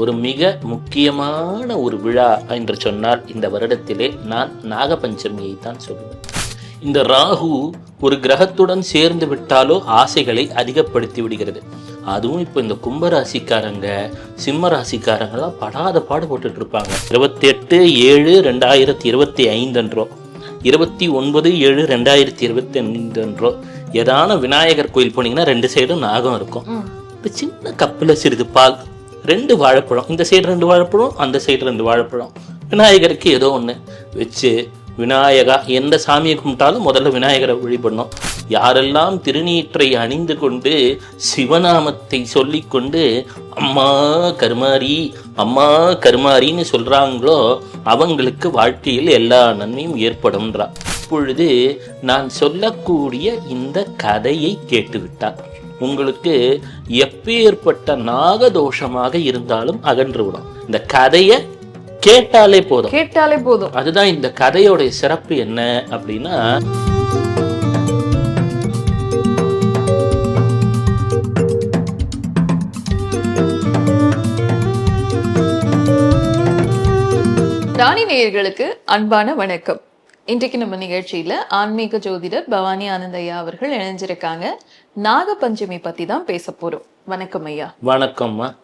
ஒரு மிக முக்கியமான ஒரு விழா என்று சொன்னால் இந்த வருடத்திலே நான் நாகபஞ்சமியை தான் சொல்லுவேன். இந்த ராகு ஒரு கிரகத்துடன் சேர்ந்து விட்டாலோ ஆசைகளை அதிகப்படுத்தி விடுகிறது. அதுவும் இப்போ இந்த கும்பராசிக்காரங்க சிம்ம ராசிக்காரங்கெல்லாம் படாத பாடுபட்டுட்டு இருப்பாங்க. இருபத்தி எட்டு ஏழு ரெண்டாயிரத்தி இருபத்தி ஐந்தன்றோ இருபத்தி ஒன்பது ஏழு ரெண்டாயிரத்தி இருபத்தி ஐந்தன்றோ ஏதான விநாயகர் கோயில் போனீங்கன்னா ரெண்டு சைடும் நாகம் இருக்கும். ஒரு சின்ன கப்பில் சிறிது பால் ரெண்டு வாழைப்பழம். இந்த சைடு ரெண்டு வாழைப்பழம் அந்த சைடு ரெண்டு வாழைப்பழம். விநாயகருக்கு ஏதோ ஒன்று வச்சு விநாயகா எந்த சாமியை கும்பிட்டாலும் முதல்ல விநாயகரை வழிபடணும். யாரெல்லாம் திருநீற்றை அணிந்து கொண்டு சிவநாமத்தை சொல்லிக்கொண்டு அம்மா கருமாரி அம்மா கருமாரின்னு சொல்றாங்களோ அவங்களுக்கு வாழ்க்கையில் எல்லா நன்மையும் ஏற்படும்ன்றா. இப்பொழுது நான் சொல்லக்கூடிய இந்த கதையை கேட்டுவிட்டார். உங்களுக்கு எப்பேற்பட்ட நாகதோஷமாக இருந்தாலும் அகன்று விடும். இந்த கதையை கேட்டாலே போதும். கேட்டாலே போதும். அதுதான் இந்த கதையோடைய சிறப்பு என்ன அப்படின்னா ராணி நேயர்களுக்கு அன்பான வணக்கம். இன்றைக்கு நம்ம நிகழ்ச்சியில ஆன்மீக ஜோதிடர் பவானி ஆனந்த் ஐயா அவர்கள் இணைஞ்சிருக்காங்க. நாகபஞ்சமி பத்தி தான் பேச போறோம். வணக்கம் ஐயா. வணக்கம்மா.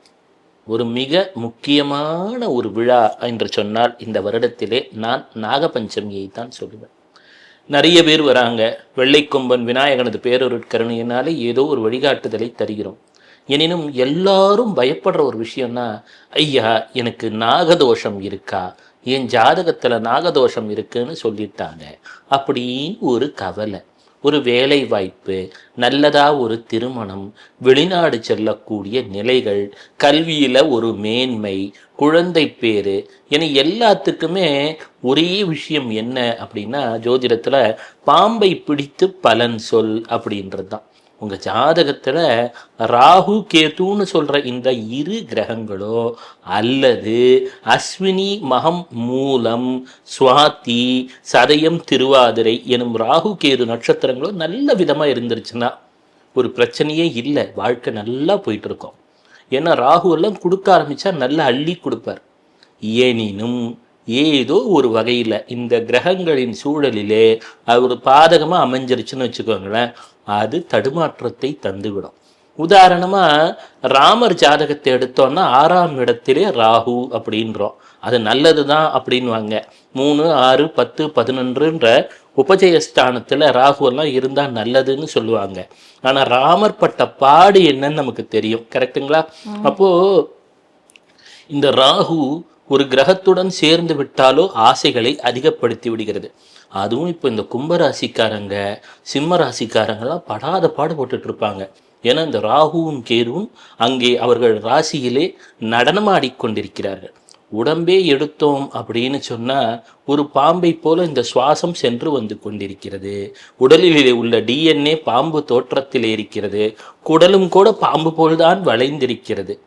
ஒரு மிக முக்கியமான ஒரு விழா என்று சொன்னால் இந்த வருடத்திலே நான் நாகபஞ்சமியை தான் சொல்லுவேன். நிறைய பேர் வராங்க. வெள்ளைக்கொம்பன் விநாயகனது பேரொருட்கருணையினாலே ஏதோ ஒரு வழிகாட்டுதலை தருகிறோம். எனினும் எல்லாரும் பயப்படுற ஒரு விஷயம்னா ஐயா எனக்கு நாகதோஷம் இருக்கா? என் ஜாதகத்தில் நாகதோஷம் இருக்குன்னு சொல்லிட்டாங்க. அப்படின்னு ஒரு கவலை. ஒரு வேலை வாய்ப்பு நல்லதா ஒரு திருமணம் வெளிநாடு செல்லக்கூடிய நிலைகள் கல்வியில ஒரு மேன்மை குழந்தை பேரு என எல்லாத்துக்குமே ஒரே விஷயம் என்ன அப்படின்னா ஜோதிடத்துல பாம்பை பிடித்து பலன் சொல் அப்படின்றது தான் உங்கள் ஜாதகத்தில் ராகு கேதுன்னு சொல்கிற இந்த இரு கிரகங்களோ அல்லது அஸ்வினி மகம் மூலம் சுவாதி சதயம் திருவாதிரை எனும் ராகு கேது நட்சத்திரங்களோ நல்ல விதமாக இருந்துருச்சுன்னா ஒரு பிரச்சனையே இல்லை. வாழ்க்கை நல்லா போயிட்டு இருக்கோம் ஏன்னா ராகுவெல்லாம் கொடுக்க ஆரம்பிச்சா நல்லா அள்ளி கொடுப்பார். எனினும் ஏதோ ஒரு வகையில் இந்த கிரகங்களின் சூழலிலே அவர் பாதகமாக அமைஞ்சிருச்சுன்னு வச்சுக்கோங்களேன். அது தடுமாற்றத்தை தந்துவிடும். உதாரணமா ராமர் ஜாதகத்தை எடுத்தோம்னா ஆறாம் இடத்திலே ராகு அப்படின்றோம். அது நல்லது தான் அப்படின்வாங்க. மூணு ஆறு பத்து பதினொன்றுன்ற உபஜயஸ்தானத்துல ராகு எல்லாம் இருந்தா நல்லதுன்னு சொல்லுவாங்க. ஆனா ராமர் பட்ட பாடு என்னன்னு நமக்கு தெரியும். கரெக்ட்டுங்களா? அப்போ இந்த ராகு ஒரு கிரகத்துடன் சேர்ந்து விட்டாலோ ஆசைகளை அதிகப்படுத்தி விடுகிறது. அதுவும் இப்போ இந்த கும்பராசிக்காரங்க சிம்ம ராசிக்காரங்கெல்லாம் படாத பாடுபட்டுட்டு இருப்பாங்க ஏன்னா இந்த ராகுவும் கேருவும் அங்கே அவர்கள் ராசியிலே நடனமாடிக்கொண்டிருக்கிறார்கள் உடம்பே எடுத்தோம் அப்படின்னு சொன்னால் ஒரு பாம்பை போல இந்த சுவாசம் சென்று வந்து கொண்டிருக்கிறது. உடலிலே உள்ள டிஎன்ஏ பாம்பு தோற்றத்தில் இருக்கிறது. குடலும் கூட பாம்பு போல்தான் வளைந்திருக்கிறது.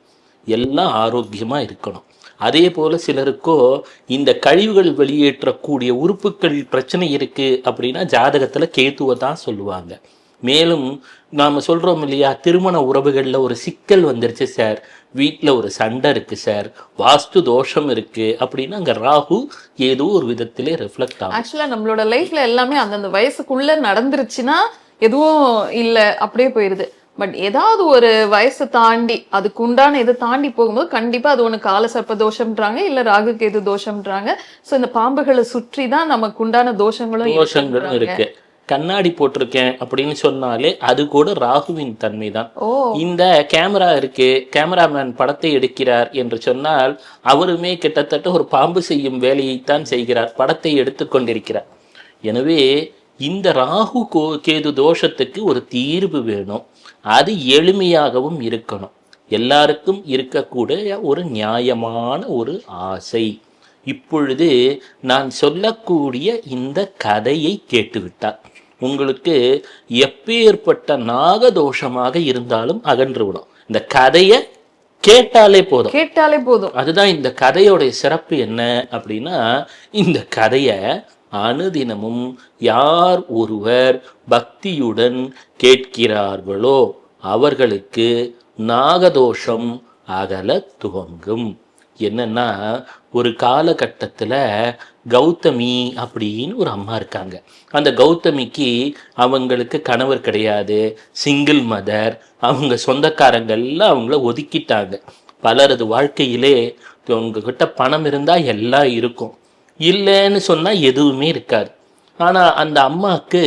எல்லாம் ஆரோக்கியமாக இருக்கணும். அதே போல சிலருக்கோ இந்த கழிவுகள் வெளியேற்றக்கூடிய உறுப்புகள் பிரச்சனை இருக்கு அப்படின்னா ஜாதகத்துல கேத்துவை தான் சொல்லுவாங்க. மேலும் நாம் சொல்கிறோம் இல்லையா திருமண உறவுகளில் ஒரு சிக்கல் வந்துருச்சு சார். வீட்டில் ஒரு சண்டை இருக்குது சார். வாஸ்து தோஷம் இருக்குது அப்படின்னா அங்கே ராகு ஏதோ ஒரு விதத்திலே ரிஃப்ளெக்ட் ஆகும். ஆக்சுவலாக நம்மளோட லைஃப்பில் எல்லாமே அந்தந்த வயசுக்குள்ளே நடந்துருச்சுன்னா எதுவும் இல்லை அப்படியே போயிடுது பட் ஏதாவது ஒரு வயசை தாண்டி அதுக்கு உண்டான இதை தாண்டி போகும்போது கண்டிப்பா அது ஒண்ணு கால சர்ப்ப தோஷம்ன்றாங்க இல்ல ராகு கேது தோஷம்ன்றாங்க. சோ இந்த பாம்புகளை சுற்றி தான் நமக்கு உண்டான தோஷங்களும் தோஷங்களும். இருக்கு. கண்ணாடி போட்டிருக்கேன் அப்படின்னு சொன்னாலே அது கூட ராகுவின் தன்மை தான் இந்த கேமரா இருக்கு கேமராமேன் படத்தை எடுக்கிறார் என்று சொன்னால் அவருமே கிட்டத்தட்ட ஒரு பாம்பு செய்யும் வேலையைத்தான் செய்கிறார் படத்தை எடுத்து கொண்டிருக்கிறார். எனவே இந்த ராகு கோ கேது தோஷத்துக்கு ஒரு தீர்வு வேணும். அது எளிமையாகவும் இருக்கணும். எல்லாருக்கும் இருக்கக்கூடிய ஒரு நியாயமான ஒரு ஆசை. இப்பொழுது நான் சொல்லக்கூடிய இந்த கதையை கேட்டுவிட்டார். உங்களுக்கு எப்பேற்பட்ட நாகதோஷமாக இருந்தாலும் அகன்றுவிடும் இந்த கதையை கேட்டாலே போதும். கேட்டாலே போதும். அதுதான் இந்த கதையோடைய சிறப்பு என்ன அப்படின்னா இந்த கதையை அனுதினமும் யார் ஒருவர் பக்தியுடன் கேட்கிறார்களோ அவர்களுக்கு நாகதோஷம் அகல துவங்கும். என்னன்னா ஒரு காலகட்டத்தில் கௌதமி அப்படின்னு ஒரு அம்மா இருக்காங்க. அந்த கௌதமிக்கு அவங்களுக்கு கணவர் கிடையாது சிங்கிள் மதர் அவங்க சொந்தக்காரங்கள்லாம் அவங்கள ஒதுக்கிட்டாங்க. பலரது வாழ்க்கையிலே உங்ககிட்ட பணம் இருந்தால் எல்லாம் இருக்கும். இல்லைன்னு சொன்னால் எதுவுமே இருக்காது. ஆனால் அந்த அம்மாவுக்கு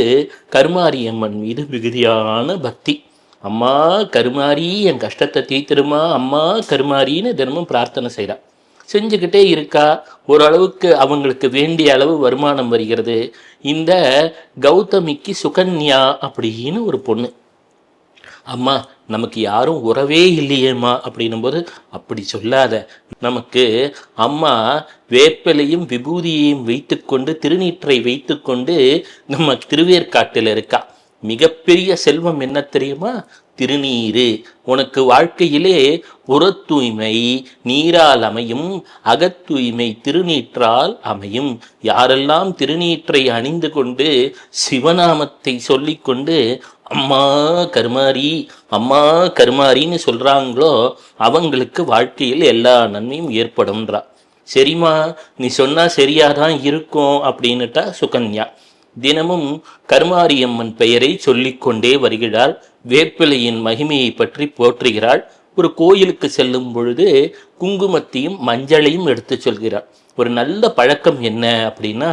கருமாரி அம்மன் மீது மிகுதியான பக்தி. அம்மா கருமாரி என் கஷ்டத்தை தீர்த்திருமா அம்மா கருமாரின்னு தினமும் பிரார்த்தனை செய்கிறான் செஞ்சுக்கிட்டே இருக்கா. ஓரளவுக்கு அவங்களுக்கு வேண்டிய அளவு வருமானம் வருகிறது. இந்த கௌதமிக்கு சுகன்யா அப்படின்னு ஒரு பொண்ணு. அம்மா நமக்கு யாரும் உறவே இல்லையேம்மா அப்படின்னும் போது அப்படி சொல்லாத. நமக்கு அம்மா வேப்பலையும் விபூதியையும் வைத்துக்கொண்டு திருநீற்றை வைத்துக்கொண்டு நம்ம திருவேற்காட்டில் இருக்கா. மிகப்பெரிய செல்வம் என்ன தெரியுமா? திருநீரு. உனக்கு வாழ்க்கையிலே புறத் தூய்மை நீரால் அமையும் அகத்தூய்மை திருநீற்றால் அமையும். யாரெல்லாம் திருநீற்றை அணிந்து கொண்டு சிவநாமத்தை சொல்லிக்கொண்டு அம்மா கருமாரி அம்மா கருமாரின்னு சொல்கிறாங்களோ அவங்களுக்கு வாழ்க்கையில் எல்லா நன்மையும் ஏற்படும்ன்றா. சரிம்மா நீ சொன்னால் சரியாக தான் இருக்கும் அப்படின்னுட்டா சுகன்யா. தினமும் கருமாரியம்மன் பெயரை சொல்லிக்கொண்டே வருகிறாள். வேப்பிலையின் மகிமையை பற்றி போற்றுகிறாள். ஒரு கோயிலுக்கு செல்லும் பொழுது குங்குமத்தையும் மஞ்சளையும் எடுத்து சொல்கிறாள். ஒரு நல்ல பழக்கம் என்ன அப்படின்னா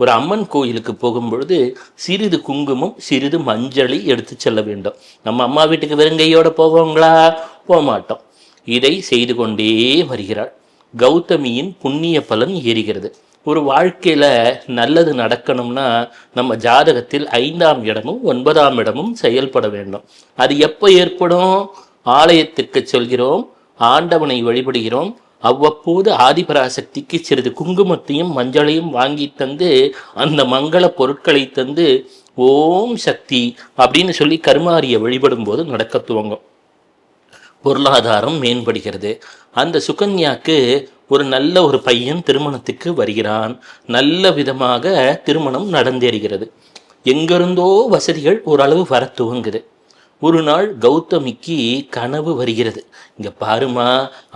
ஒரு அம்மன் கோயிலுக்கு போகும்பொழுது சிறிது குங்குமம் சிறிது மஞ்சளை எடுத்து செல்ல வேண்டும். நம்ம அம்மா வீட்டுக்கு வெறுங்கையோடு போவோங்களா? போக மாட்டோம் இதை செய்து கொண்டே வருகிறாள். கௌதமியின் புண்ணிய பலன் ஏறுகிறது. ஒரு வாழ்க்கையில் நல்லது நடக்கணும்னா நம்ம ஜாதகத்தில் ஐந்தாம் இடமும் ஒன்பதாம் இடமும் செயல்பட வேண்டும். அது எப்போ ஏற்படும்? ஆலயத்திற்கு செல்கிறோம் ஆண்டவனை வழிபடுகிறோம் அவ்வப்போது ஆதிபராசக்திக்கு சிறிது குங்குமத்தையும் மஞ்சளையும் வாங்கி தந்து அந்த மங்கள பொருட்களை தந்து ஓம் சக்தி அப்படின்னு சொல்லி கருமாரியை வழிபடும் போது நடக்க துவங்கும். பொருளாதாரம் மேம்படுகிறது. அந்த சுகன்யாக்கு ஒரு நல்ல ஒரு பையன் திருமணத்துக்கு வருகிறான். நல்ல விதமாக திருமணம் நடந்தேறுகிறது. எங்கிருந்தோ வசதிகள் ஓரளவு வர துவங்குது. ஒரு நாள் கௌதமிக்கு கனவு வருகிறது. இங்க பாருமா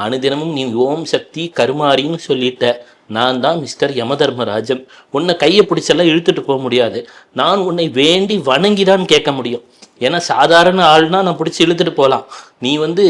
அனுதினமும் நீ ஓம் சக்தி கருமாரின்னு சொல்லிட்ட. நான் தான் மிஸ்டர் யமதர்மராஜன். உன்னை கையை பிடிச்செல்லாம் இழுத்துட்டு போக முடியாது. நான் உன்னை வேண்டி வணங்கி தான் கேட்க முடியும். ஏன்னா சாதாரண ஆள்னா நான் பிடிச்சி இழுத்துட்டு போகலாம் நீ வந்து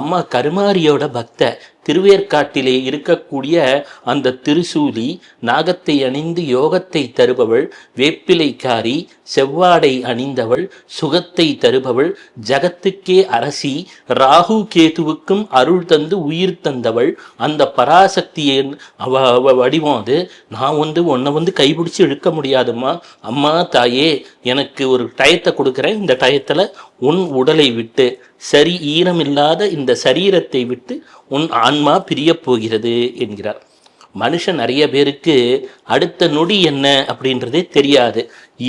அம்மா கருமாரியோட பக்த. திருவேற்காட்டிலே இருக்கக்கூடிய அந்த திருசூலி நாகத்தை அணிந்து யோகத்தை தருபவள் வேப்பிலைக்காரி செவ்வாடை அணிந்தவள் சுகத்தை தருபவள் ஜகத்துக்கே அரசி ராகு கேதுவுக்கும் அருள் தந்து உயிர் தந்தவள். அந்த பராசக்தியின் அவ அவ வடிவம் அது. நான் வந்து உன்னை வந்து கைபிடிச்சு இழுக்க முடியாதும்மா. அம்மா தாயே எனக்கு ஒரு டயத்தை கொடுக்குறேன். இந்த டயத்தில் உன் உடலை விட்டு சரி ஈரமில்லாத இந்த சரீரத்தை விட்டு உன் ஆன்மா பிரியப் போகிறது என்கிறார். மனுஷன் நிறைய பேருக்கு அடுத்த நொடி என்ன அப்படின்றதே தெரியாது.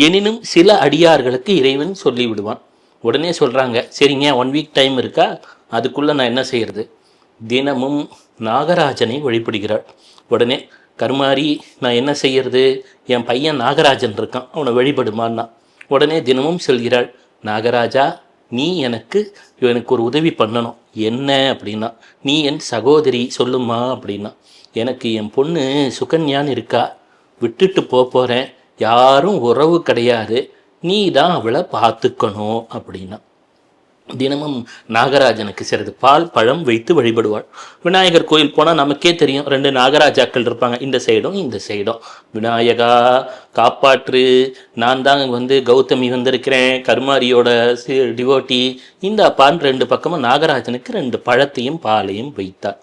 எனினும் சில அடியார்களுக்கு இறைவன் சொல்லிவிடுவான். உடனே சொல்கிறாங்க சரிங்க ஒன் வீக் டைம் இருக்கா? அதுக்குள்ளே நான் என்ன செய்கிறது தினமும் நாகராஜனை வழிபடுகிறாள். உடனே கருமாரி நான் என்ன செய்கிறது என் பையன் நாகராஜன் இருக்கான் அவனை வழிபடுமான்னா. உடனே தினமும் சொல்கிறாள் நாகராஜா நீ எனக்கு எனக்கு ஒரு உதவி பண்ணணும். என்ன அப்படின்னா நீ என் சகோதரி சொல்லுமா அப்படின்னா எனக்கு என் பொண்ணு சுகன்யான்னு இருக்கா. விட்டுட்டு போக போகிறேன் யாரும் உறவு கிடையாது. நீ தான் அவளை பார்த்துக்கணும் அப்படின்னா. தினமும் நாகராஜனுக்கு சிறிது பால் பழம் வைத்து வழிபடுவாள். விநாயகர் கோயில் போனால் நமக்கே தெரியும் ரெண்டு நாகராஜாக்கள் இருப்பாங்க இந்த சைடும் இந்த சைடும். விநாயகா காப்பாற்று நான் தான் வந்து கௌதமி வந்திருக்கிறேன் கருமாரியோட டிவோட்டி இந்த அப்பான்னு ரெண்டு பக்கமும் நாகராஜனுக்கு ரெண்டு பழத்தையும் பாலையும் வைத்தார்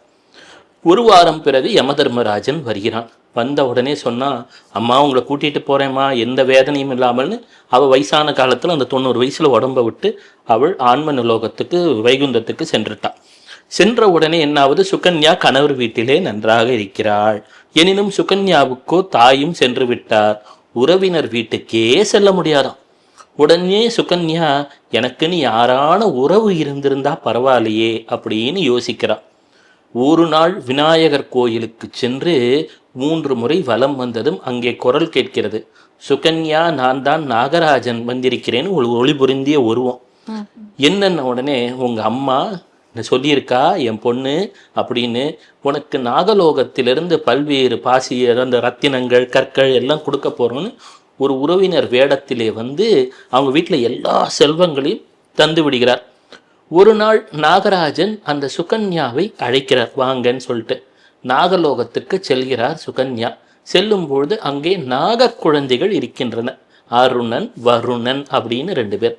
ஒரு வாரம் பிறகு யமதர்மராஜன் வருகிறான். வந்த உடனே சொன்னால் அம்மா உங்களை கூட்டிகிட்டு போகிறேம்மா எந்த வேதனையும் இல்லாமல்னு. அவள் வயசான காலத்தில் அந்த தொண்ணூறு வயசில் உடம்ப விட்டு அவள் ஆன்ம நிலோகத்துக்கு வைகுந்தத்துக்கு சென்றுட்டாள் சென்ற உடனே என்னாவது சுகன்யா கணவர் வீட்டிலே நன்றாக இருக்கிறாள். எனினும் சுகன்யாவுக்கோ தாயும் சென்று விட்டார். உறவினர் வீட்டுக்கே செல்ல முடியாதாம். உடனே சுகன்யா எனக்குன்னு யாரான உறவு இருந்திருந்தா பரவாயில்லையே அப்படின்னு யோசிக்கிறான் ஒரு நாள் விநாயகர் கோயிலுக்கு சென்று மூன்று முறை வலம் வந்ததும் அங்கே குரல் கேட்கிறது. சுகன்யா நான் தான் நாகராஜன் வந்திருக்கிறேன்னு ஒரு ஒளி பொருந்திய உருவம் என்னன்ன உடனே? உங்க அம்மா. சொல்லியிருக்கா? என் பொண்ணு. அப்படின்னு உனக்கு நாகலோகத்திலிருந்து பல்வேறு பாசி அந்த ரத்தினங்கள் கற்கள் எல்லாம் கொடுக்க போகிறோன்னு ஒரு உறவினர் வேடத்திலே வந்து அவங்க வீட்டில் எல்லா செல்வங்களையும் தந்து விடுகிறார். ஒரு நாள் நாகராஜன் அந்த சுகன்யாவை அழைக்கிறார். வாங்கன்னு சொல்லிட்டு. நாகலோகத்துக்கு செல்கிறார் சுகன்யா. செல்லும் பொழுது அங்கே நாக குழந்தைகள் இருக்கின்றன. அருணன் வருணன் அப்படின்னு ரெண்டு பேர்.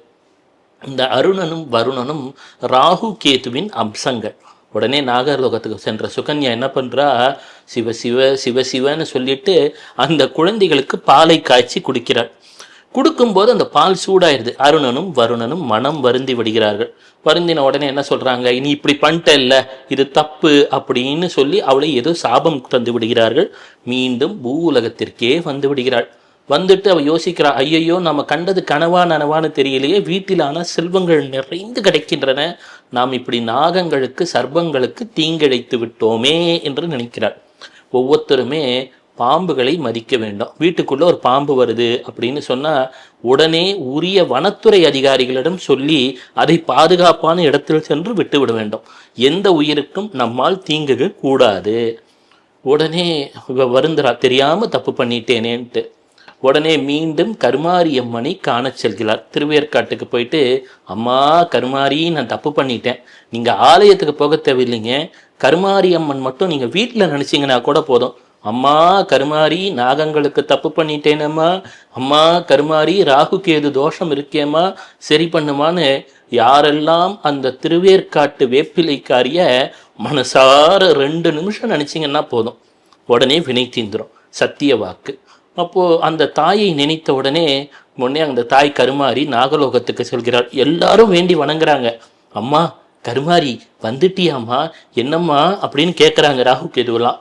இந்த அருணனும் வருணனும் ராகு கேதுவின் அம்சங்கள். உடனே நாகர்லோகத்துக்கு சென்ற சுகன்யா என்ன பண்ணுறா சிவ சிவ சிவ சிவன்னு சொல்லிட்டு அந்த குழந்தைகளுக்கு பாலை காய்ச்சி குடிக்கிறாள். கொடுக்கும்போது அந்த பால் சூடாயிருது. அருணனும் வருணனும் மனம் வருந்தி விடுகிறார்கள். வருந்தின உடனே என்ன சொல்றாங்க? நீ இப்படி பண்ணிட்ட இல்ல இது தப்பு அப்படின்னு சொல்லி அவளை ஏதோ சாபம் தந்து விடுகிறார்கள். மீண்டும் பூ உலகத்திற்கே வந்து விடுகிறாள். வந்துட்டு அவ யோசிக்கிறா ஐயையோ நம்ம கண்டது கனவா நனவான்னு தெரியலையே. வீட்டிலான செல்வங்கள் நிறைந்து கிடைக்கின்றன. நாம் இப்படி நாகங்களுக்கு சர்பங்களுக்கு தீங்கிழைத்து விட்டோமே என்று நினைக்கிறாள். ஒவ்வொருத்தருமே பாம்புகளை மதிக்க வேண்டும். வீட்டுக்குள்ள ஒரு பாம்பு வருது அப்படின்னு சொன்னா உடனே உரிய வனத்துறை அதிகாரிகளிடம் சொல்லி அதை பாதுகாப்பான இடத்தில் சென்று விட்டு விட வேண்டும். எந்த உயிருக்கும் நம்மால் தீங்குகள் கூடாது. உடனே இவ தெரியாமல் தெரியாம தப்பு பண்ணிட்டேனேன்ட்டு. உடனே மீண்டும் கருமாரி அம்மனை செல்கிறார். திருவேற்காட்டுக்கு போயிட்டு அம்மா கருமாரி நான் தப்பு பண்ணிட்டேன். நீங்க ஆலயத்துக்கு போக தேவையில்லைங்க. கருமாரி அம்மன் மட்டும் நீங்க வீட்டில் நினைச்சீங்கன்னா கூட போதும். அம்மா கருமாரி நாகங்களுக்கு தப்பு பண்ணிட்டேனம்மா. அம்மா கருமாரி ராகு கேது தோஷம் இருக்கேம்மா. சரி பண்ணுமான்னு யாரெல்லாம் அந்த திருவேற்காட்டு வேப்பிலைக்காரிய மனசார ரெண்டு நிமிஷம் நினச்சிங்கன்னா போதும். உடனே வினை தீந்துரும். சத்திய வாக்கு. அப்போது அந்த தாயை நினைத்த உடனே முன்னே அந்த தாய் கருமாரி நாகலோகத்துக்கு செல்கிறாள். எல்லாரும் வேண்டி வணங்குறாங்க. அம்மா கருமாரி வந்துட்டியாம்மா? என்னம்மா? அப்படின்னு கேட்குறாங்க ராகு கேதுவெல்லாம்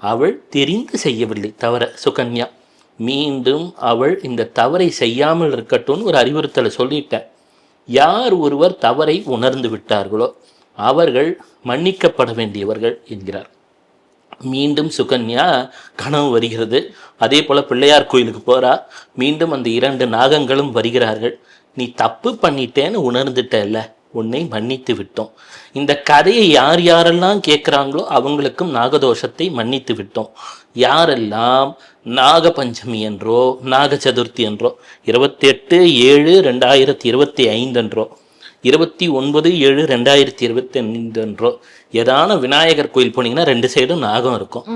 அவள் தெரிந்து செய்யவில்லை. தவற. சுகன்யா மீண்டும் அவள் இந்த தவறை செய்யாமல் இருக்கட்டும்னு ஒரு அறிவுறுத்தலை சொல்லிட்டேன். யார் ஒருவர் தவறை உணர்ந்து விட்டார்களோ அவர்கள் மன்னிக்கப்பட வேண்டியவர்கள் என்கிறார். மீண்டும் சுகன்யா கனவு வருகிறது. அதே போல் பிள்ளையார் கோயிலுக்கு போறா. மீண்டும் அந்த இரண்டு நாகங்களும் வருகிறார்கள். நீ தப்பு பண்ணிட்டேன்னு உணர்ந்துட்டல்ல? உன்னை மன்னித்து விட்டோம். இந்த கதையை யார் யாரெல்லாம் கேட்குறாங்களோ அவங்களுக்கும் நாகதோஷத்தை மன்னித்து விட்டோம். யாரெல்லாம் நாகபஞ்சமி என்றோ நாக சதுர்த்தி என்றோ இருபத்தி எட்டு ஏழு ரெண்டாயிரத்தி இருபத்தி ஐந்து என்றோ இருபத்தி ஒன்பது ஏழு ரெண்டாயிரத்தி இருபத்தி ஐந்து என்றோ ஏதான விநாயகர் கோயில் போனீங்கன்னா ரெண்டு சைடும் நாகம் இருக்கும்.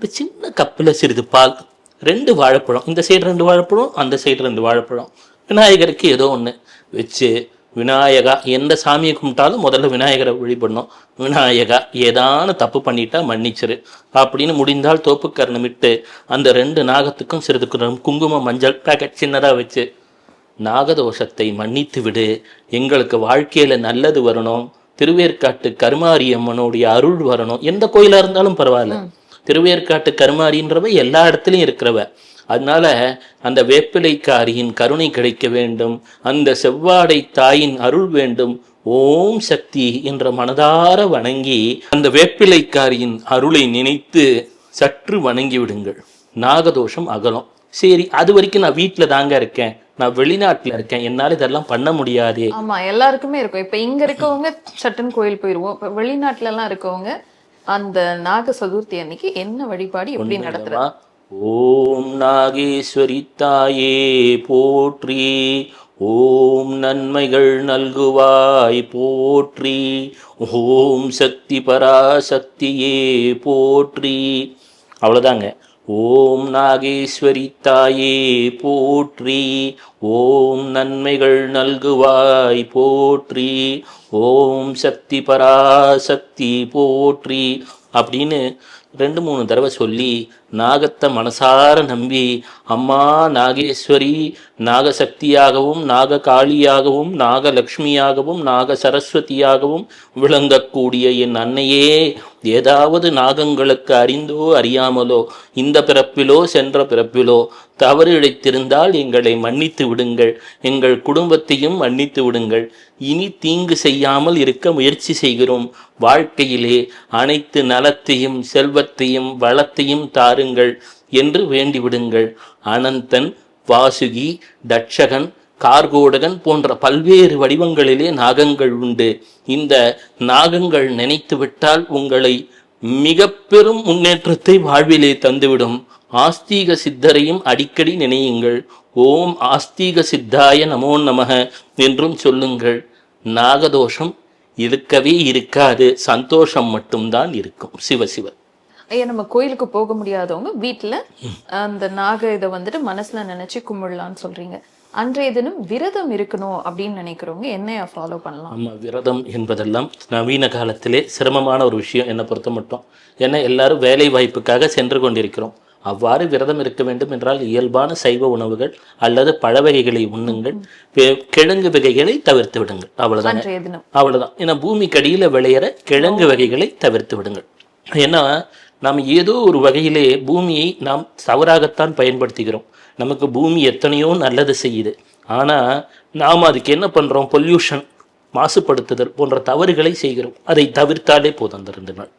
ஒரு சின்ன கப்பில் சிறிது பால் ரெண்டு வாழைப்பழம். இந்த சைடு ரெண்டு வாழைப்பழம் அந்த சைடு ரெண்டு வாழைப்பழம். விநாயகருக்கு ஏதோ ஒன்று வச்சு விநாயகா எந்த சாமியை கும்பிட்டாலும் முதல்ல விநாயகரை வழிபடணும். விநாயகா ஏதான தப்பு பண்ணிட்டா மன்னிச்சிரு. அப்படின்னு முடிந்தால் தோப்புக்கரணம் விட்டு அந்த ரெண்டு நாகத்துக்கும் சிறிது குங்குமம் மஞ்சள் பேக்கெட் சின்னதாக வச்சு நாகதோஷத்தை மன்னித்து விடு. எங்களுக்கு வாழ்க்கையில நல்லது வரணும். திருவேற்காட்டு கருமாரி அம்மனுடைய அருள் வரணும். எந்த கோயிலா இருந்தாலும் பரவாயில்ல. திருவேற்காட்டு கருமாரின்றவ எல்லா இடத்துலயும் இருக்கிறவ. அதனால அந்த வேப்பிலைக்காரியின் கருணை கிடைக்க வேண்டும் அந்த செவ்வாடை தாயின் அருள் வேண்டும் ஓம் சக்தி என்ற மனதார வணங்கி அந்த வேப்பிலைக்காரியின் அருளை நினைத்து சற்று வணங்கி விடுங்கள் நாகதோஷம் அகலும். சரி அது வரைக்கும் நான் வீட்டில் தாங்க இருக்கேன். நான் வெளிநாட்டில் இருக்கேன். என்னால் இதெல்லாம் பண்ண முடியாதே. ஆமா எல்லாருக்குமே இருக்கும். இப்ப இங்க இருக்கவங்க சட்டன் கோயில் போயிருவோம். இப்ப வெளிநாட்டுல எல்லாம் இருக்கவங்க அந்த நாக சதுர்த்தி அன்னைக்கு என்ன வழிபாடு எப்படி உண்மையாவா? ஓம் நாகேஸ்வரி தாயே போற்றி. ஓம் நன்மைகள் நல்குவாய் போற்றி. ஓம் சக்தி பராசக்தியே போற்றி. அவ்வளோதாங்க. ஓம் நாகேஸ்வரி தாயே போற்றி. ஓம் நன்மைகள் நல்குவாய் போற்றி. ஓம் சக்தி பராசக்தி போற்றி. அப்படின்னு ரெண்டு மூணு தடவை சொல்லி நாகத்தை மனசார நம்பி அம்மா நாகேஸ்வரி நாகசக்தியாகவும் நாக காளியாகவும் நாகலக்ஷ்மியாகவும் நாக சரஸ்வதியாகவும் விளங்கக்கூடிய என் அன்னையே ஏதாவது நாகங்களுக்கு அறிந்தோ அறியாமலோ இந்த பிறப்பிலோ சென்ற பிறப்பிலோ தவறு இழைத்திருந்தால் எங்களை மன்னித்து விடுங்கள். எங்கள் குடும்பத்தையும் மன்னித்து விடுங்கள். இனி தீங்கு செய்யாமல் இருக்க முயற்சி செய்கிறோம். வாழ்க்கையிலே அனைத்து நலத்தையும் செல்வ செல்வத்தையும் வளத்தையும் தாருங்கள் என்று வேண்டிவிடுங்கள். அனந்தன் வாசுகி தட்சகன் கார்கோடகன் போன்ற பல்வேறு வடிவங்களிலே நாகங்கள் உண்டு. இந்த நாகங்கள் நினைத்து விட்டால் உங்களை மிக பெரும் முன்னேற்றத்தை வாழ்விலே தந்துவிடும். ஆஸ்தீக சித்தரையும் அடிக்கடி நினையுங்கள். ஓம் ஆஸ்தீக சித்தாய நமோ நமக என்றும் சொல்லுங்கள். நாகதோஷம் இருக்கவே இருக்காது. சந்தோஷம் மட்டும்தான் இருக்கும். சிவ சிவ. ஐயா நம்ம கோயிலுக்கு போக முடியாதவங்க வீட்ல அந்த நாக இதை வந்துட்டு மனசுல நினைச்சு கும்பிடலாம்னு சொல்றீங்க. அன்றைய தினம் விரதம் இருக்கணும் அப்படின்னு நினைக்கிறவங்க என்னைய ஃபாலோ பண்ணலாம்? ஆமா விரதம் என்பதெல்லாம் நவீன காலத்திலே சிரமமான ஒரு விஷயம். என்னை பொறுத்த மட்டும் ஏன்னா எல்லாரும் வேலை வாய்ப்புக்காக சென்று கொண்டிருக்கிறோம். அவ்வாறு விரதம் இருக்க வேண்டும் என்றால் இயல்பான சைவ உணவுகள் அல்லது பழ வகைகளை உண்ணுங்கள் கிழங்கு வகைகளை தவிர்த்து விடுங்கள். தினம். அவ்வளவுதான். ஏன்னா பூமிக்கு அடியில விளையிற கிழங்கு வகைகளை தவிர்த்து விடுங்கள். ஏன்னா நாம் ஏதோ ஒரு வகையிலே பூமியை நாம் தவறாகத்தான் பயன்படுத்துகிறோம். நமக்கு பூமி எத்தனையோ நல்லது செய்யுது. ஆனால் நாம் அதுக்கு என்ன பண்ணுறோம் பொல்யூஷன் மாசுபடுத்துதல் போன்ற தவறுகளை செய்கிறோம். அதை தவிர்த்தாலே போதும் அந்த ரெண்டு நாள்.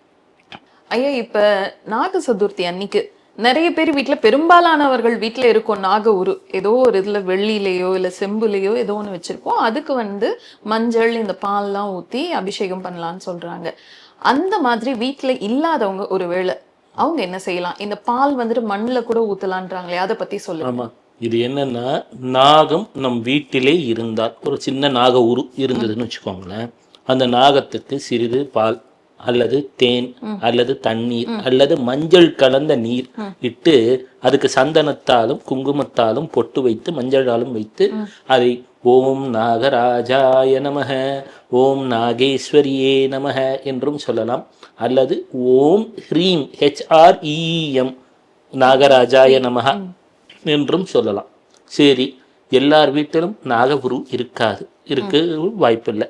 ஐயா இப்போ நாக சதுர்த்தி அன்னைக்கு நிறைய பேர் வீட்டில் பெரும்பாலானவர்கள் வீட்டில் இருக்கும். நாக உரு ஏதோ ஒரு இதில் வெள்ளிலேயோ இல்லை செம்புலேயோ ஏதோ ஒன்று வச்சுருக்கோம் அதுக்கு வந்து மஞ்சள் இந்த பால்லாம் ஊற்றி அபிஷேகம் பண்ணலான்னு சொல்கிறாங்க அந்த மாதிரி வீட்ல இல்லாதவங்க ஒருவேளை அவங்க என்ன செய்யலாம்? இந்த பால் வந்துட்டு மண்ணுல கூட ஊத்தலான்றாங்களே அதை பத்தி சொல்லுங்க. இது என்னன்னா நாகம் நம் வீட்டிலே இருந்தால் ஒரு சின்ன நாக உரு இருந்ததுன்னு வச்சுக்கோங்களேன். அந்த நாகத்துக்கு சிறிது பால் அல்லது தேன் அல்லது தண்ணீர் அல்லது மஞ்சள் கலந்த நீர் இட்டு அதுக்கு சந்தனத்தாலும் குங்குமத்தாலும் பொட்டு வைத்து மஞ்சளாலும் வைத்து அதை ஓம் நாகராஜாய நமக ஓம் நாகேஸ்வரியே நமக என்றும் சொல்லலாம். அல்லது ஓம் ஹ்ரீம் ஹெச்ஆர்இஎம் நாகராஜாய நமக என்றும் சொல்லலாம். சரி எல்லார் வீட்டிலும் நாககுரு இருக்காது இருக்க வாய்ப்பில்லை.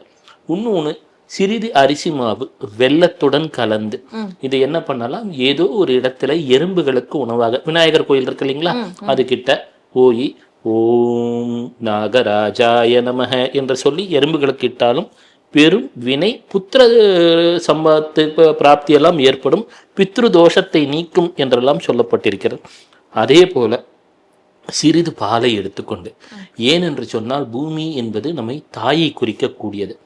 இன்னொன்று சிறிது அரிசி மாவு வெல்லத்துடன் கலந்து இது என்ன பண்ணலாம்? ஏதோ ஒரு இடத்துல எறும்புகளுக்கு உணவாக விநாயகர் கோயில் இருக்கு இல்லைங்களா? அது கிட்ட போய் ஓம் நாகராஜாய நமக என்று சொல்லி எறும்புகளுக்கு இட்டாலும் பெரும் வினை புத்திர சம்பாத்து பிராப்தி எல்லாம் ஏற்படும் பித்ரு தோஷத்தை நீக்கும் என்றெல்லாம் சொல்லப்பட்டிருக்கிறது. அதே போல சிறிது பாலை எடுத்துக்கொண்டு ஏனென்று சொன்னால் பூமி என்பது நம்மை தாயை குறிக்கக்கூடியது.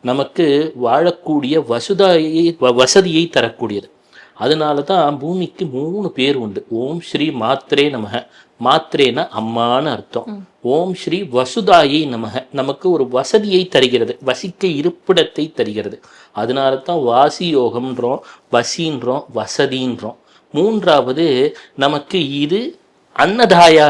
நமக்கு வாழக்கூடிய வசுதாயை வ- வசதியை தரக்கூடியது. அதனால தான் பூமிக்கு மூணு பேர் உண்டு. ஓம் ஸ்ரீ மாத்ரே நமக. மாத்ரேனா அம்மான்னு அர்த்தம். ஓம் ஸ்ரீ வசுதாயை நமக. நமக்கு ஒரு வசதியை தருகிறது. வசிக்க இருப்பிடத்தை தருகிறது. அதனால தான் வாசி யோகம்ன்றோம் வசின்றோம் வசதின்றோம். மூன்றாவது நமக்கு இது அன்னதாயா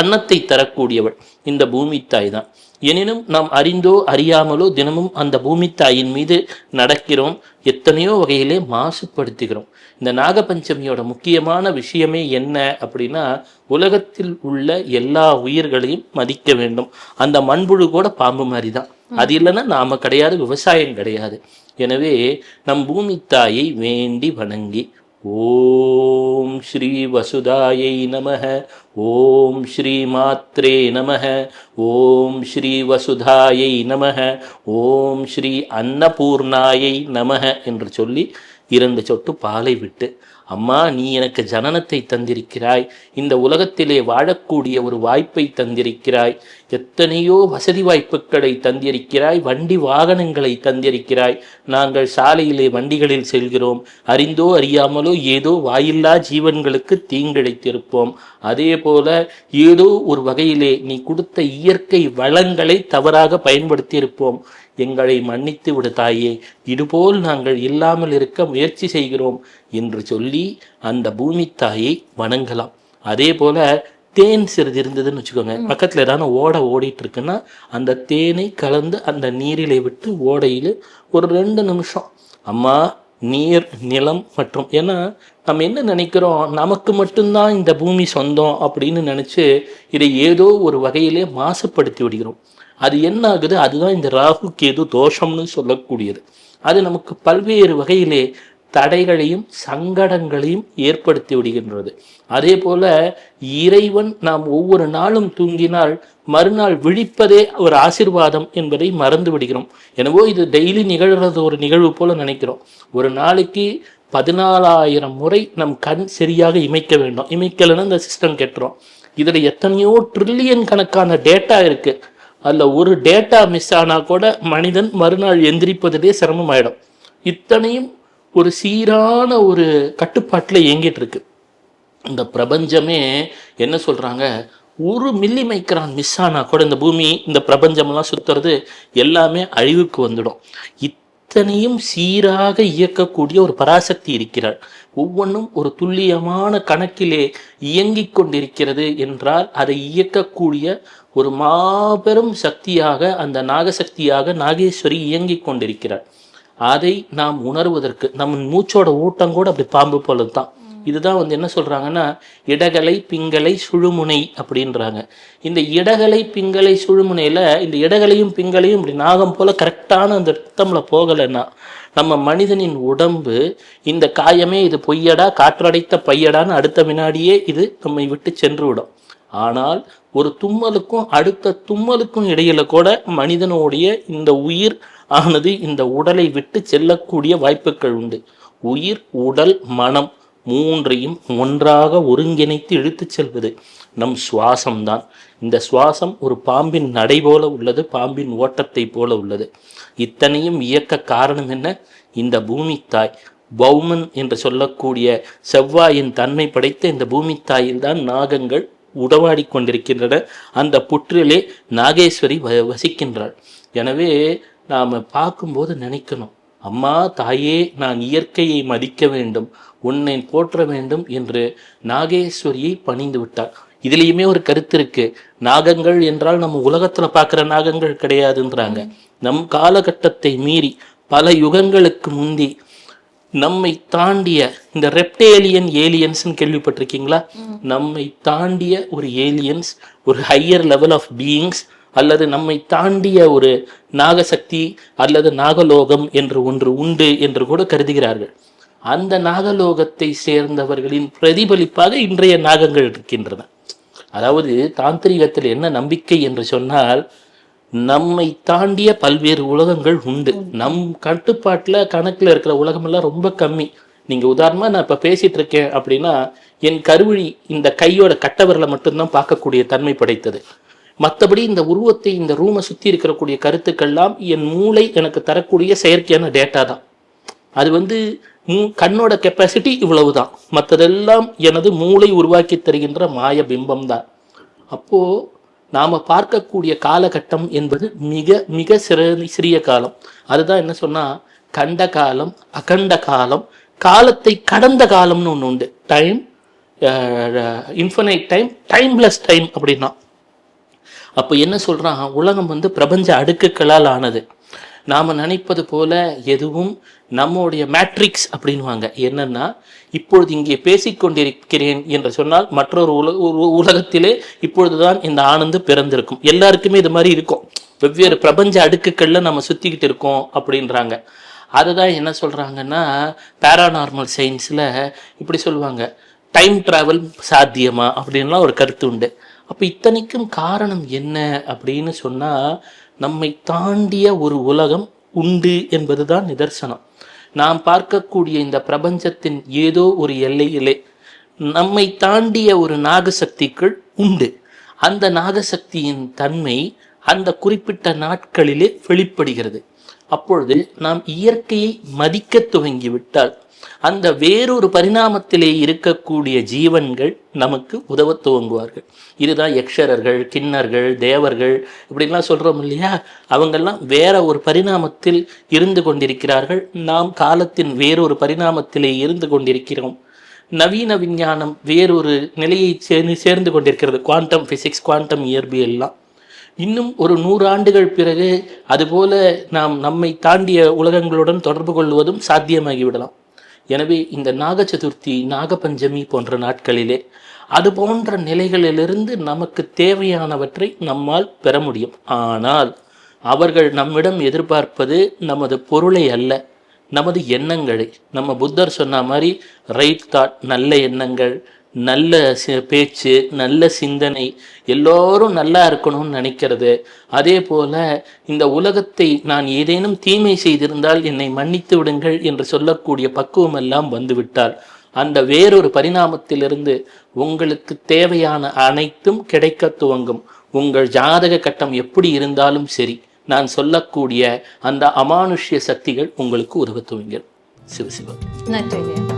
அன்னத்தை தரக்கூடியவள். இந்த பூமி தாய் தான். எனினும் நாம் அறிந்தோ அறியாமலோ தினமும் அந்த பூமி தாயின் மீது நடக்கிறோம். எத்தனையோ வகையிலே மாசுபடுத்துகிறோம். இந்த நாகபஞ்சமியோட முக்கியமான விஷயமே என்ன அப்படின்னா உலகத்தில் உள்ள எல்லா உயிர்களையும் மதிக்க வேண்டும். அந்த மண்புழு கூட பாம்பு மாதிரி தான் அது இல்லைன்னா நாம கிடையாது விவசாயம் கிடையாது. எனவே நம் பூமி தாயை வேண்டி வணங்கி ஓம் ஸ்ரீ வசுதாயை நமக ஓம் ஸ்ரீ மாத்ரே நமக ஓம் ஸ்ரீ வசுதாயை நமக ஓம் ஸ்ரீ அன்னபூர்ணாயை நமக என்று சொல்லி இரண்டு சொட்டு பாலை விட்டு அம்மா நீ எனக்கு ஜனனத்தை தந்திருக்கிறாய். இந்த உலகத்திலே வாழக்கூடிய ஒரு வாய்ப்பை தந்திருக்கிறாய். எத்தனையோ வசதி வாய்ப்புகளை தந்திருக்கிறாய். வண்டி வாகனங்களை தந்திருக்கிறாய். நாங்கள் சாலையிலே வண்டிகளில் செல்கிறோம். அறிந்தோ அறியாமலோ ஏதோ வாயில்லா ஜீவன்களுக்கு தீங்கிழைத்திருப்போம். அதே போல ஏதோ ஒரு வகையிலே நீ கொடுத்த இயற்கை வளங்களை தவறாக பயன்படுத்தியிருப்போம். எங்களை மன்னித்து விடு தாயே. இதுபோல் நாங்கள் இல்லாமல் இருக்க முயற்சி செய்கிறோம் என்று சொல்லி அந்த பூமி தாயை வணங்கலாம். அதே போல தேன் சிறிது இருந்ததுன்னு வச்சுக்கோங்க பக்கத்துல ஏதாவது ஓடை ஓடிட்டு இருக்குன்னா அந்த தேனை கலந்து அந்த நீரிலே விட்டு ஓடையில் ஒரு ரெண்டு நிமிஷம். அம்மா நீர் நிலம் மற்றும் ஏன்னா நம்ம என்ன நினைக்கிறோம்? நமக்கு மட்டும்தான் இந்த பூமி சொந்தம் அப்படின்னு நினைச்சு இதை ஏதோ ஒரு வகையிலே மாசுபடுத்தி விடுகிறோம். அது என்ன ஆகுது அதுதான் இந்த ராகு கேது தோஷம்னு சொல்லக்கூடியது. அது நமக்கு பல்வேறு வகையிலே தடைகளையும் சங்கடங்களையும் ஏற்படுத்தி விடுகின்றது. அதே போல இறைவன் நாம் ஒவ்வொரு நாளும் தூங்கினால் மறுநாள் விழிப்பதே ஒரு ஆசிர்வாதம் என்பதை மறந்து விடுகிறோம். எனவோ இது டெய்லி நிகழ்கிறது ஒரு நிகழ்வு போல நினைக்கிறோம். ஒரு நாளைக்கு பதினாலாயிரம் முறை நம் கண் சரியாக இமைக்க வேண்டும். இமைக்கலைன்னா இந்த சிஸ்டம் கெட்டுறோம் இதில் எத்தனையோ ட்ரில்லியன் கணக்கான டேட்டா இருக்குது அதுல ஒரு டேட்டா மிஸ் ஆனா கூட மனிதன் மறுநாள் எந்திரிப்பதிலே சிரமமாயிடும். இத்தனையும் ஒரு சீரான ஒரு கட்டுப்பாட்டில் இயங்கிட்டு இருக்கு. இந்த பிரபஞ்சமே என்ன சொல்றாங்க? ஒரு மில்லி மைக்ரான் மிஸ் ஆனா கூட இந்த பூமி இந்த பிரபஞ்சமெல்லாம் சுத்துறது எல்லாமே அழிவுக்கு வந்துடும். இத்தனையும் சீராக இயக்கக்கூடிய ஒரு பராசக்தி இருக்கிறார். ஒவ்வொன்றும் ஒரு துல்லியமான கணக்கிலே இயங்கிக் கொண்டிருக்கிறது என்றால் அதை இயக்கக்கூடிய ஒரு மாபெரும் சக்தியாக அந்த நாகசக்தியாக நாகேஸ்வரி இயங்கிக் கொண்டிருக்கிறார். அதை நாம் உணர்வதற்கு நம்ம மூச்சோட ஓட்டம் கூட அப்படி பாம்பு போல தான் இதுதான் வந்து என்ன சொல்றாங்கன்னா இடகலை பிங்கலை சுழுமுனை அப்படின்றாங்க. இந்த இடகலை பிங்கலை சுழுமுனையில இந்த இடகலையும் பிங்கலையும் இப்படி நாகம் போல கரெக்டான அந்த ரத்தமில் போகலைன்னா நம்ம மனிதனின் உடம்பு இந்த காயமே இது பொய்யடா காற்றடைத்த பையடான்னு அடுத்த வினாடியே இது நம்மை விட்டு சென்று விடும். ஆனால் ஒரு தும்மலுக்கும் அடுத்த தும்மலுக்கும் இடையில கூட மனிதனுடைய இந்த உயிர் ஆனது இந்த உடலை விட்டு செல்லக்கூடிய வாய்ப்புகள் உண்டு. உயிர் உடல் மனம் மூன்றையும் ஒன்றாக ஒருங்கிணைத்து இழுத்துச் செல்வது நம் சுவாசம்தான். இந்த சுவாசம் ஒரு பாம்பின் நடை போல உள்ளது பாம்பின் ஓட்டத்தை போல உள்ளது. இத்தனையும் இயக்க காரணம் என்ன? இந்த பூமி தாய் பௌமன் என்று சொல்லக்கூடிய செவ்வாயின் தன்மை படைத்த இந்த பூமி தாயில்தான் நாகங்கள் உடவாடி கொண்டிருக்கின்றன அந்த புற்றிலே நாகேஸ்வரி வ வசிக்கின்றாள். எனவே நாம் பார்க்கும்போது நினைக்கணும் அம்மா தாயே நான் இயற்கையை மதிக்க வேண்டும் உன்னை போற்ற வேண்டும் என்று நாகேஸ்வரியை பணிந்து விட்டார் இதுலேயுமே ஒரு கருத்து இருக்கு. நாகங்கள் என்றால் நம்ம உலகத்தில் பார்க்குற நாகங்கள் கிடையாதுன்றாங்க. நம் காலகட்டத்தை மீறி பல யுகங்களுக்கு முந்தி நம்மை தாண்டிய இந்த ரெப்டேலியன் ஏலியன்ஸ்னு கேள்விப்பட்டிருக்கீங்களா? நம்மை தாண்டிய ஒரு ஏலியன்ஸ் ஒரு ஹையர் லெவல் ஆஃப் பீயிங்ஸ் அல்லது நம்மை தாண்டிய ஒரு நாகசக்தி அல்லது நாகலோகம் என்று ஒன்று உண்டு என்று கூட கருதுகிறார்கள். அந்த நாகலோகத்தை சேர்ந்தவர்களின் பிரதிபலிப்பாக இன்றைய நாகங்கள் இருக்கின்றன. அதாவது தாந்திரிகத்தில் என்ன நம்பிக்கை என்று சொன்னால் நம்மை தாண்டிய பல்வேறு உலகங்கள் உண்டு. நம் கட்டுப்பாட்டில் கணக்கில் இருக்கிற உலகமெல்லாம் ரொம்ப கம்மி. நீங்கள் உதாரணமாக நான் இப்போ பேசிகிட்டு இருக்கேன் அப்படின்னா என் கருவழி இந்த கையோட கட்டவரில் மட்டும்தான் பார்க்கக்கூடிய தன்மை படைத்தது. மற்றபடி இந்த உருவத்தை இந்த ரூமை சுற்றி இருக்கக்கூடிய கருத்துக்கள்லாம் என் மூளை எனக்கு தரக்கூடிய செயற்கையான டேட்டா தான். அது வந்து கண்ணோட கெப்பாசிட்டி இவ்வளவு தான் மற்றதெல்லாம் எனது மூளை உருவாக்கி தருகின்ற மாய பிம்பம் தான். அப்போது நாம் பார்க்கக்கூடிய காலகட்டம் என்பது மிக மிக சிற சிறிய காலம். அதுதான் என்ன சொன்னால் கண்ட காலம் அகண்ட காலம் காலத்தை கடந்த காலம்னு ஒன்று உண்டு. Time infinite time timeless time அப்படின்னா. அப்போ என்ன சொல்கிறான் உலகம் வந்து பிரபஞ்ச அடுக்குகளால் ஆனது. நாம் நினைப்பது போல எதுவும் நம்முடைய மேட்ரிக்ஸ் அப்படின்வாங்க என்னன்னா இப்பொழுது இங்கே பேசிக்கொண்டிருக்கிறேன் என்று சொன்னால் மற்றொரு உல உலகத்திலே இப்பொழுதுதான் இந்த ஆனந்து பிறந்திருக்கும். எல்லாருக்குமே இது மாதிரி இருக்கும். வெவ்வேறு பிரபஞ்ச அடுக்குகளில் நம்ம சுத்திக்கிட்டு இருக்கோம் அப்படின்றாங்க. அதுதான் என்ன சொல்றாங்கன்னா பேரானார்மல் சயின்ஸில் இப்படி சொல்லுவாங்க. டைம் டிராவல் சாத்தியமா? அப்படின்லாம் ஒரு கருத்து உண்டு. அப்போ இத்தனைக்கும் காரணம் என்ன அப்படின்னு சொன்னால் நம்மை தாண்டிய ஒரு உலகம் உண்டு என்பதுதான் நிதர்சனம். நாம் பார்க்கக்கூடிய இந்த பிரபஞ்சத்தின் ஏதோ ஒரு எல்லையிலே நம்மை தாண்டிய ஒரு நாகசக்திகள் உண்டு. அந்த நாகசக்தியின் தன்மை அந்த குறிப்பிட்ட நாட்களிலே வெளிப்படுகிறது. அப்பொழுது நாம் இயற்கையை மதிக்க துவங்கிவிட்டால் அந்த வேறொரு பரிணாமத்திலே இருக்கக்கூடிய ஜீவன்கள் நமக்கு உதவ துவங்குவார்கள். இதுதான் யக்ஷரர்கள் கிண்ணர்கள் தேவர்கள் இப்படிலாம் சொல்றோம் இல்லையா? அவங்கெல்லாம் வேற ஒரு பரிணாமத்தில் இருந்து கொண்டிருக்கிறார்கள். நாம் காலத்தின் வேறொரு பரிணாமத்திலே இருந்து கொண்டிருக்கிறோம். நவீன விஞ்ஞானம் வேறொரு நிலையை சேர்ந்து சேர்ந்து கொண்டிருக்கிறது. குவாண்டம் பிசிக்ஸ் குவாண்டம் இயற்பியல்லாம். இன்னும் ஒரு நூறு ஆண்டுகள் பிறகு அதுபோல நாம் நம்மை தாண்டிய உலகங்களுடன் தொடர்பு கொள்வதும் சாத்தியமாகிவிடலாம். எனவே இந்த நாக சதுர்த்தி நாகபஞ்சமி போன்ற நாட்களிலே அது போன்ற நிலைகளிலிருந்து நமக்கு தேவையானவற்றை நம்மால் பெற முடியும். ஆனால் அவர்கள் நம்மிடம் எதிர்பார்ப்பது நமது பொருளை அல்ல நமது எண்ணங்களை. நம்ம புத்தர் சொன்ன மாதிரி ரைட் தாட் நல்ல எண்ணங்கள் நல்ல பேச்சு நல்ல சிந்தனை எல்லோரும் நல்லா இருக்கணும்னு நினைக்கிறது. அதே போல இந்த உலகத்தை நான் ஏதேனும் தீமை செய்திருந்தால் என்னை மன்னித்து விடுங்கள் என்று சொல்லக்கூடிய பக்குவம் எல்லாம் வந்துவிட்டால் அந்த வேறொரு பரிணாமத்திலிருந்து உங்களுக்கு தேவையான அனைத்தும் கிடைக்க துவங்கும். உங்கள் ஜாதக கட்டம் எப்படி இருந்தாலும் சரி நான் சொல்லக்கூடிய அந்த அமானுஷ்ய சக்திகள் உங்களுக்கு உதவ துவங்கிடும். சிவசிவம். நன்றி